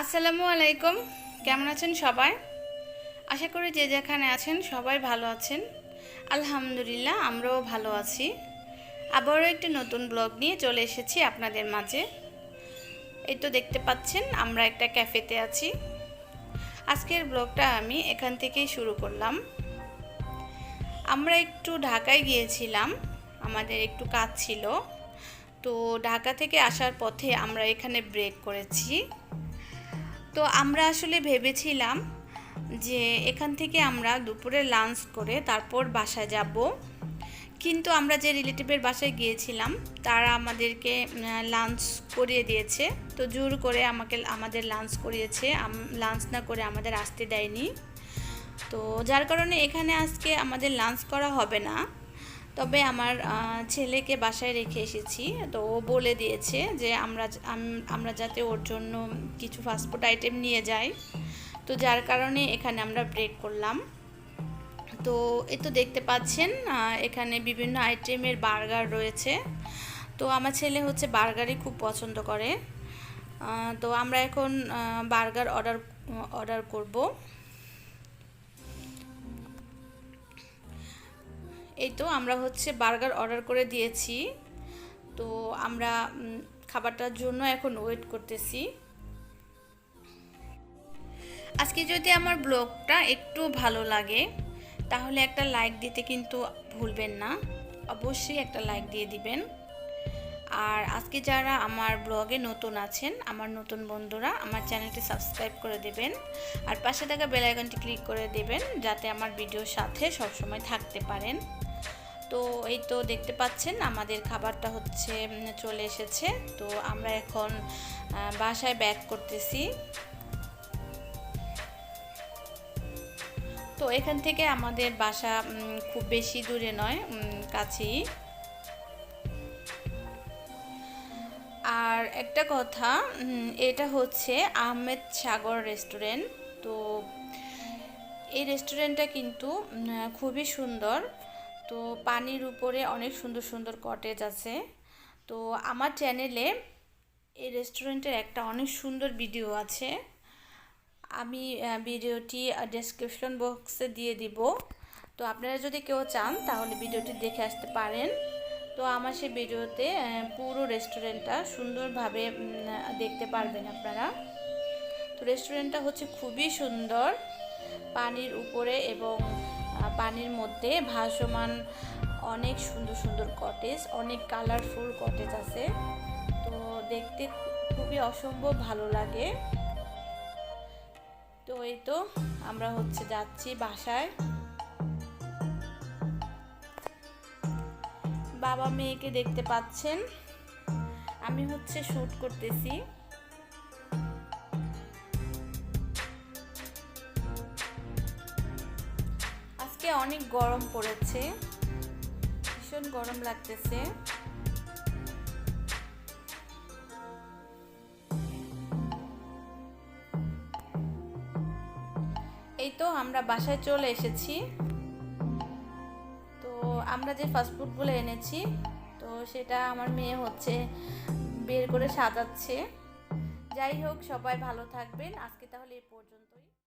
আসসালামু আলাইকুম। কেমন আছেন সবাই? আশা করি যে যেখানে আছেন সবাই ভালো আছেন। আলহামদুলিল্লাহ, আমরাও ভালো আছি। আবারও একটি নতুন ব্লগ নিয়ে চলে এসেছি আপনাদের মাঝে। এই তো দেখতে পাচ্ছেন, আমরা একটা ক্যাফেতে আছি। আজকের ব্লগটা আমি এখান থেকেই শুরু করলাম। আমরা একটু ঢাকায় গিয়েছিলাম, আমাদের একটু কাজ ছিল। তো ঢাকা থেকে আসার পথে আমরা এখানে ব্রেক করেছি। তো আমরা আসলে ভেবেছিলাম যে এখান থেকে আমরা দুপুরে লাঞ্চ করে তারপর বাসায় যাব। কিন্তু আমরা যে রিলেটিভের বাসায় গিয়েছিলাম, তারা আমাদেরকে লাঞ্চ করিয়ে দিয়েছে। তো জোর করে আমাকে, আমাদের লাঞ্চ করিয়েছে। লাঞ্চ না করে আমাদের আসতে দেয়নি। তো যার কারণে এখানে আজকে আমাদের লাঞ্চ করা হবে না। তবে আমার ছেলেকে বাসায় রেখে এসেছি। তো ও বলে দিয়েছে যে আমরা আমরা যাতে ওর জন্য কিছু ফাস্টফুড আইটেম নিয়ে যাই। তো যার কারণে এখানে আমরা ব্রেক করলাম। তো এ তো দেখতে পাচ্ছেন এখানে বিভিন্ন আইটেমের বার্গার রয়েছে। তো আমার ছেলে হচ্ছে বার্গারই খুব পছন্দ করে। তো আমরা এখন বার্গার অর্ডার অর্ডার করব। এই তো আমরা হচ্ছে বার্গার অর্ডার করে দিয়েছি। তো আমরা খাবারটার জন্য এখন ওয়েট করতেছি। আজকে যদি আমার ব্লগটা একটু ভালো লাগে, তাহলে একটা লাইক দিতে কিন্তু ভুলবেন না। অবশ্যই একটা লাইক দিয়ে দিবেন। আর আজকে যারা আমার ব্লগে নতুন আছেন, আমার নতুন বন্ধুরা, আমার চ্যানেলটি সাবস্ক্রাইব করে দেবেন। আর পাশে থাকা বেল আইকনটি ক্লিক করে দেবেন, যাতে আমার ভিডিওর সাথে সবসময় থাকতে পারেন। তো এই তো দেখতে পাচ্ছেন, আমাদের খাবারটা হচ্ছে চলে এসেছে। তো আমরা এখন বাসায় ব্যাক করতেছি। তো এখান থেকে আমাদের বাসা খুব বেশি দূরে নয় কাছেই। আর একটা কথা এটা হচ্ছে আহমেদ সাগর রেস্টুরেন্ট। তো এই রেস্টুরেন্টটা কিন্তু খুবই সুন্দর। তো পানির উপরে অনেক সুন্দর সুন্দর কটেজ আছে। তো আমার চ্যানেলে এই রেস্টুরেন্টের একটা অনেক সুন্দর ভিডিও আছে। আমি ভিডিওটি ডেসক্রিপশন বক্সে দিয়ে দিব। তো আপনারা যদি কেউ চান, তাহলে ভিডিওটি দেখে আসতে পারেন। তো আমার সেই ভিডিওতে পুরো রেস্টুরেন্টটা সুন্দরভাবে দেখতে পারবেন আপনারা। তো রেস্টুরেন্টটা হচ্ছে খুবই সুন্দর। পানির উপরে এবং পানির মধ্যে ভাসমান অনেক সুন্দর সুন্দর কটেজ অনেক কালারফুল কটেজ আছে। তো দেখতে খুবই অসম্ভব ভালো লাগে। তো এই তো আমরা হচ্ছে যাচ্ছি বাসায়। বাবা মেয়েকে দেখতে পাচ্ছেন। আমি হচ্ছে শ্যুট করতেছি। আজকে অনেক গরম পড়েছে। ভীষণ গরম লাগতেছে। এই তো আমরা বাসায় চলে এসেছি। তো আমরা যে ফাস্টফুডগুলো এনেছি, তো সেটা আমার মেয়ে হচ্ছে বের করে সাজাচ্ছে। যাই হোক, সবাই ভালো থাকবেন। আজকে তাহলে এই পর্যন্ত